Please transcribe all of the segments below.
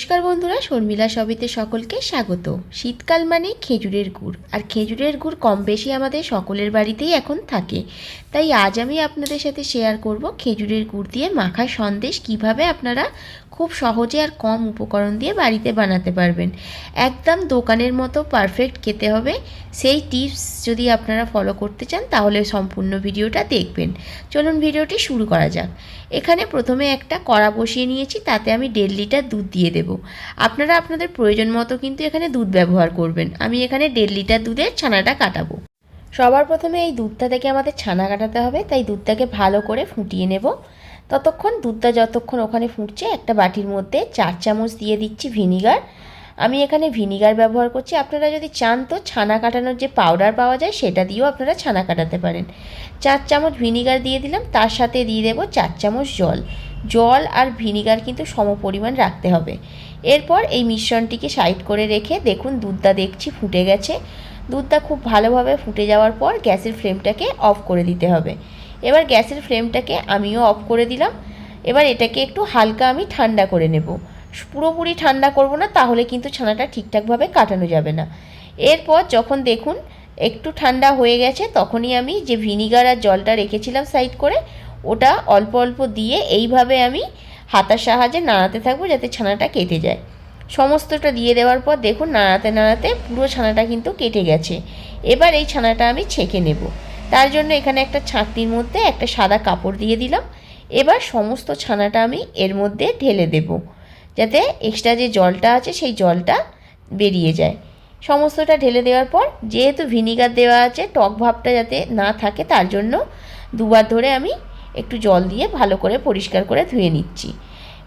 নমস্কার বন্ধুরা, শর্মিলা সবিতে সকলকে স্বাগত। শীতকাল মানে খেজুরের গুড়, আর খেজুরের গুড় কম বেশি আমাদের সকলের বাড়িতেই এখন থাকে। তাই আজ আমি আপনাদের সাথে শেয়ার করব খেজুরের গুড় দিয়ে মাখা সন্দেশ কীভাবে আপনারা খুব সহজে আর কম উপকরণ দিয়ে বাড়িতে বানাতে পারবেন। একদম দোকানের মতো পারফেক্ট খেতে হবে। সেই টিপস যদি আপনারা ফলো করতে চান, তাহলে সম্পূর্ণ ভিডিওটা দেখবেন। চলুন ভিডিওটি শুরু করা যাক। এখানে প্রথমে একটা কড়া বসিয়ে নিয়েছি, তাতে আমি দেড় লিটার দুধ দিয়ে দেব। আপনারা আপনাদের প্রয়োজন মতো কিন্তু এখানে দুধ ব্যবহার করবেন। আমি এখানে দেড় লিটার দুধের ছানাটা কাটাবো। সবার প্রথমে এই দুধটা থেকে আমাদের ছানা কাটাতে হবে। তাই দুধটাকে ভালো করে ফুটিয়ে নেব। ততক্ষণ দুধটা যতক্ষণ ওখানে ফুটছে, একটা বাটির মধ্যে চার চামচ দিয়ে দিচ্ছি ভিনিগার। আমি এখানে ভিনিগার ব্যবহার করছি। আপনারা যদি চান তো ছানা কাটানোর যে পাউডার পাওয়া যায়, সেটা দিয়েও আপনারা ছানা কাটাতে পারেন। চার চামচ ভিনিগার দিয়ে দিলাম, তার সাথে দিয়ে দেবো চার চামচ জল। জল আর ভিনিগার কিন্তু সম পরিমাণ রাখতে হবে। এরপর এই মিশ্রণটিকে সাইড করে রেখে দেখুন দুধটা দেখছি ফুটে গেছে। দুধটা খুব ভালোভাবে ফুটে যাওয়ার পর গ্যাসের ফ্লেমটাকে অফ করে দিতে হবে। এবার গ্যাসের ফ্লেমটাকে আমিও অফ করে দিলাম। এবার এটাকে একটু হালকা আমি ঠান্ডা করে নেব। পুরোপুরি ঠান্ডা করব না, তাহলে কিন্তু ছানাটা ঠিকঠাকভাবে কাটানো যাবে না। এরপর যখন দেখুন একটু ঠান্ডা হয়ে গেছে, তখনই আমি যে ভিনিগার আর জলটা রেখেছিলাম সাইড করে, ওটা অল্প অল্প দিয়ে এইভাবে আমি হাতার সাহায্যে নাড়াতে থাকব যাতে ছানাটা কেটে যায়। সমস্তটা দিয়ে দেওয়ার পর দেখুন নাড়াতে নাড়াতে পুরো ছানাটা কিন্তু কেটে গেছে। এবার এই ছানাটা আমি ছেঁকে নেব। তার জন্য এখানে একটা ছাঁকনির মধ্যে একটা সাদা কাপড় দিয়ে দিলাম। এবার সমস্ত ছানাটা আমি এর মধ্যে ঢেলে দেব, যাতে এক্সট্রা যে জলটা আছে সেই জলটা বেরিয়ে যায়। সমস্তটা ঢেলে দেওয়ার পর যেহেতু ভিনিগার দেওয়া আছে, টক ভাবটা যাতে না থাকে তার জন্য দুবার ধরে আমি একটু জল দিয়ে ভালো করে পরিষ্কার করে ধুয়ে নিচ্ছি।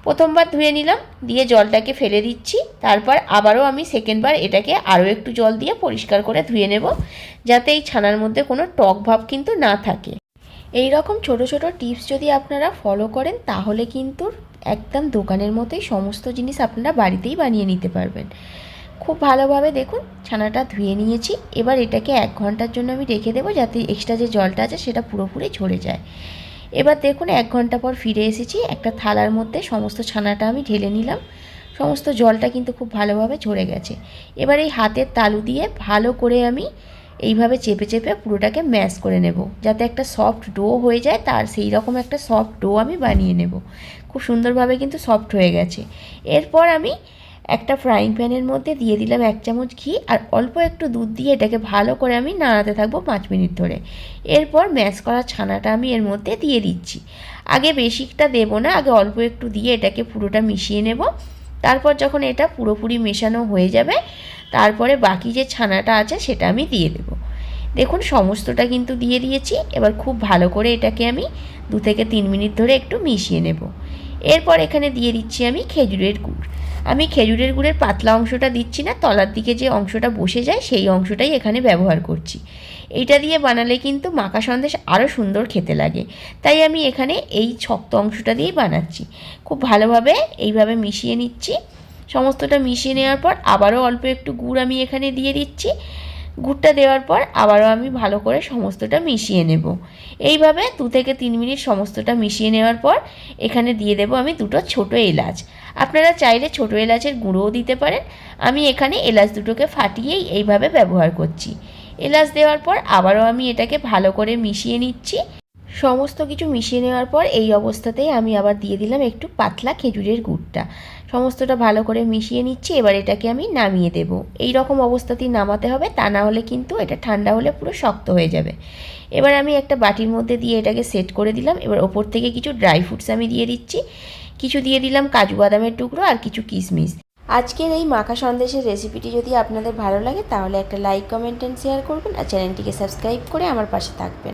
প্রথমবার ধুয়ে নিলাম, দিয়ে জলটাকে ফেলে দিচ্ছি। তারপর আবারও আমি সেকেন্ডবার এটাকে আরও একটু জল দিয়ে পরিষ্কার করে ধুয়ে নেব, যাতে এই ছানার মধ্যে কোনো টক ভাব কিন্তু না থাকে। এই রকম ছোট ছোট টিপস যদি আপনারা ফলো করেন, তাহলে কিন্তু একদম দোকানের মতোই সমস্ত জিনিস আপনারা বাড়িতেই বানিয়ে নিতে পারবেন। খুব ভালোভাবে দেখুন, ছানাটা ধুয়ে নিয়েছি। এবার এটাকে এক ঘণ্টার জন্য আমি রেখে দেবো, যাতে এক্সট্রা যে জলটা আছে সেটা পুরোপুরি ঝরে যায়। এবার দেখুন, এক ঘণ্টা পর ফিরে এসেছি। একটা থালার মধ্যে সমস্ত ছানাটা আমি ঢেলে নিলাম। সমস্ত জলটা কিন্তু খুব ভালোভাবে ঝরে গেছে। এবার এই হাতের তালু দিয়ে ভালো করে আমি এইভাবে চেপে চেপে পুরোটাকে ম্যাশ করে নেব। যাতে একটা সফট ডো হয়ে যায়, তার সেই রকম একটা সফট ডো আমি বানিয়ে নেব। খুব সুন্দরভাবে কিন্তু সফট হয়ে গেছে। এরপর আমি একটা ফ্রাইং প্যানের মধ্যে দিয়ে দিলাম এক চামচ ঘি আর অল্প একটু দুধ দিয়ে এটাকে ভালো করে আমি নাড়াতে থাকব পাঁচ মিনিট ধরে। এরপর ম্যাশ করা ছানাটা আমি এর মধ্যে দিয়ে দিচ্ছি। আগে বেশিটা দেবো না, আগে অল্প একটু দিয়ে এটাকে পুরোটা মিশিয়ে নেব। তারপর যখন এটা পুরোপুরি মেশানো হয়ে যাবে, তারপরে বাকি যে ছানাটা আছে সেটা আমি দিয়ে দেব। দেখুন সমস্তটা কিন্তু দিয়ে দিয়েছি, এবার খুব ভালো করে এটাকে আমি দু থেকে তিন মিনিট ধরে একটু মিশিয়ে নেব। এরপর এখানে দিয়ে দিচ্ছি আমি খেজুরের গুড়। আমি খেজুরের গুড়ের পাতলা অংশটা দিচ্ছি না, তলার দিকে যে অংশটা বসে যায় সেই অংশটাই এখানে ব্যবহার করছি। এইটা দিয়ে বানালে কিন্তু মাখা সন্দেশ আরও সুন্দর খেতে লাগে। তাই আমি এখানে এই শক্ত অংশটা দিয়েই বানাচ্ছি। খুব ভালোভাবে এইভাবে মিশিয়ে নিচ্ছি। সমস্তটা মিশিয়ে নেওয়ার পর আবারও অল্প একটু গুড় আমি এখানে দিয়ে দিচ্ছি। গুড়টা দেওয়ার পর আবারও আমি ভালো করে সমস্তটা মিশিয়ে নেব। এইভাবে দু থেকে তিন মিনিট সমস্তটা মিশিয়ে নেওয়ার পর এখানে দিয়ে দেব আমি দুটো ছোট এলাচ। আপনারা চাইলে ছোট এলাচের গুঁড়োও দিতে পারেন। আমি এখানে এলাচ দুটোকে ফাটিয়েই এইভাবে ব্যবহার করছি। এলাচ দেওয়ার পর আবারও আমি এটাকে ভালো করে মিশিয়ে নিচ্ছি। সমস্ত কিছু মিশিয়ে নেওয়ার পর এই অবস্থাতেই আমি আবার দিয়ে দিলাম একটু পাতলা খেজুরের গুড়টা। সমস্তটা ভালো করে মিশিয়ে নিচ্ছি, এবার এটাকে আমি নামিয়ে দেব। এই রকম অবস্থাতেই নামাতে হবে, তা না হলে কিন্তু এটা ঠান্ডা হলে পুরো শক্ত হয়ে যাবে। এবার আমি একটা বাটির মধ্যে দিয়ে এটাকে সেট করে দিলাম। এবার ওপর থেকে কিছু ড্রাই ফ্রুটস আমি দিয়ে দিচ্ছি। কিছু দিয়ে দিলাম কাজু বাদামের টুকরো আর কিছু কিশমিশ। আজকের এই মাখা সন্দেশের রেসিপিটি যদি আপনাদের ভালো লাগে, তাহলে একটা লাইক, কমেন্ট অ্যান্ড শেয়ার করবেন। আর চ্যানেলটিকে সাবস্ক্রাইব করে আমার পাশে থাকবেন।